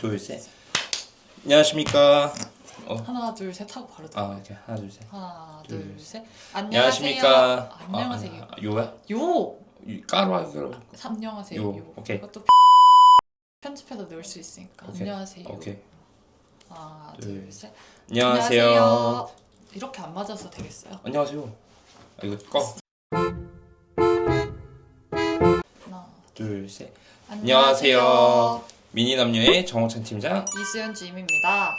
둘, 셋. 안녕하십니까. 어, 하나 둘 셋 하고 바로 들어. 아, 이렇게 하나, 둘, 셋. 하나 둘, 둘 셋. 안녕하십니까. 안녕하세요. 안녕하세요. 아, 요야? 요 이- 까로 하기 그럼. 안녕하세요. 요. 요. 오케이. 그것도 편집해서 넣을 수 있으니까. 오케이. 안녕하세요. 오케이. 하나 둘, 둘 셋. 안녕하세요. 이렇게 안 맞아서 되겠어요. 안녕하세요. 아, 이거 꺼. 하나. 둘, 셋. 안녕하세요. 안녕하세요. 미니 남녀의 정호찬 팀장. 이수연 주임입니다.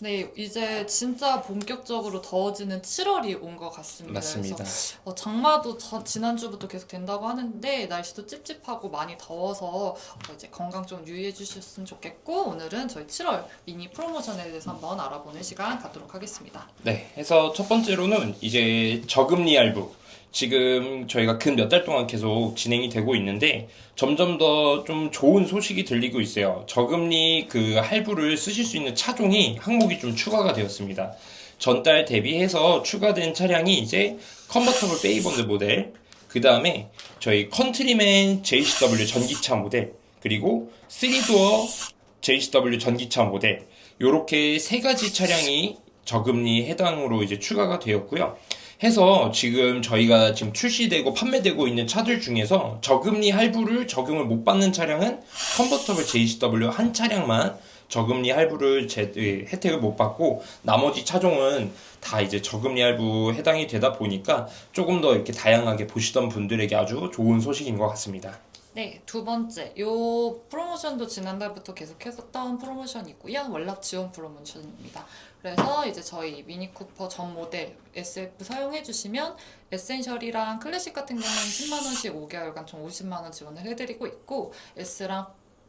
네, 이제 진짜 본격적으로 더워지는 7월이 온 것 같습니다. 맞습니다. 어, 장마도 저- 지난주부터 계속 된다고 하는데 날씨도 찝찝하고 많이 더워서 어, 이제 건강 좀 유의해 주셨으면 좋겠고 오늘은 저희 7월 미니 프로모션에 대해서 한번 알아보는 시간 갖도록 하겠습니다. 네, 해서 첫 번째로는 이제 저금리 할부. 지금 저희가 근 몇 달 동안 계속 진행이 되고 있는데 점점 더 좀 좋은 소식이 들리고 있어요. 저금리 그 할부를 쓰실 수 있는 차종이 항목이 좀 추가가 되었습니다. 전달 대비해서 추가된 차량이 이제 컨버터블 베이번드 모델, 그 다음에 저희 컨트리맨 JCW 전기차 모델, 그리고 3도어 JCW 전기차 모델, 요렇게 세 가지 차량이 저금리 해당으로 이제 추가가 되었고요. 해서 지금 저희가 지금 출시되고 판매되고 있는 차들 중에서 저금리 할부를 적용을 못 받는 차량은 컨버터블 JCW 한 차량만 저금리 할부를 제, 예, 혜택을 못 받고 나머지 차종은 다 이제 저금리 할부 해당이 되다 보니까 조금 더 이렇게 다양하게 보시던 분들에게 아주 좋은 소식인 것 같습니다. 네, 두 번째. 요 프로모션도 지난달부터 계속 했었던 프로모션이고요. 월납 지원 프로모션입니다. 그래서 이제 저희 미니 쿠퍼 전 모델 SF 사용해 주시면 에센셜이랑 클래식 같은 경우는 10만 원씩 5개월간 총 50만 원 지원을 해 드리고 있고 S랑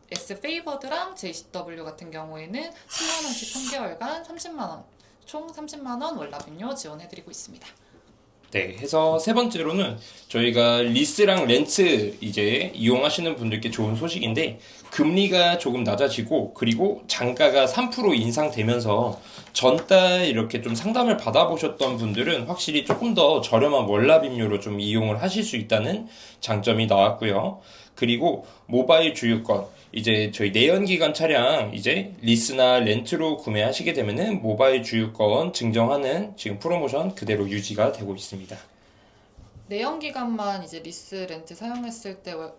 S 페이버드랑 JCW 같은 경우에는 10만 원씩 3개월간 30만 원, 총 30만 원 월납인료 지원해 드리고 있습니다. 네, 해서 세 번째로는 저희가 리스랑 렌트 이제 이용하시는 분들께 좋은 소식인데 금리가 조금 낮아지고 그리고 장가가 3% 인상되면서 전달 이렇게 좀 상담을 받아보셨던 분들은 확실히 조금 더 저렴한 월납 임료로 좀 이용을 하실 수 있다는 장점이 나왔고요. 그리고 모바일 주유권 이제 저희 내연기관 차량 이제 리스나 렌트로 구매하시게 되면은 모바일 주유권 증정하는 지금 프로모션 그대로 유지가 되고 있습니다. 내연 기간만 이제 리스 렌트 사용했을 때 월-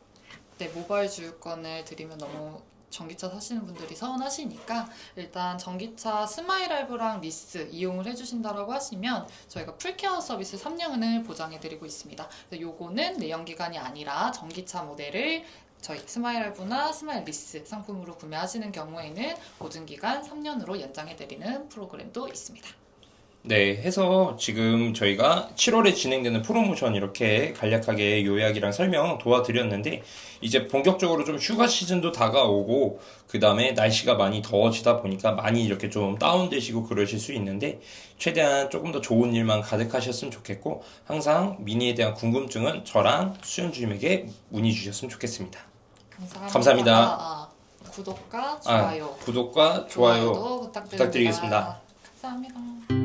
네, 모바일 주유권을 드리면 너무 전기차 사시는 분들이 서운하시니까 일단 전기차 스마일 할부랑 리스 이용을 해주신다라고 하시면 저희가 풀케어 서비스 3년을 보장해드리고 있습니다. 요거는 내연 기간이 아니라 전기차 모델을 저희 스마일 할부나 스마일 리스 상품으로 구매하시는 경우에는 보증 기간 3년으로 연장해드리는 프로그램도 있습니다. 네, 해서 지금 저희가 7월에 진행되는 프로모션 이렇게 간략하게 요약이랑 설명 도와드렸는데 이제 본격적으로 좀 휴가 시즌도 다가오고 그 다음에 날씨가 많이 더워지다 보니까 많이 이렇게 좀 다운되시고 그러실 수 있는데 최대한 조금 더 좋은 일만 가득하셨으면 좋겠고 항상 미니에 대한 궁금증은 저랑 수연 주임에게 문의 주셨으면 좋겠습니다. 감사합니다. 감사합니다. 아, 아, 구독과 아, 좋아요. 구독과 좋아요 부탁드립니다. 부탁드리겠습니다. 감사합니다.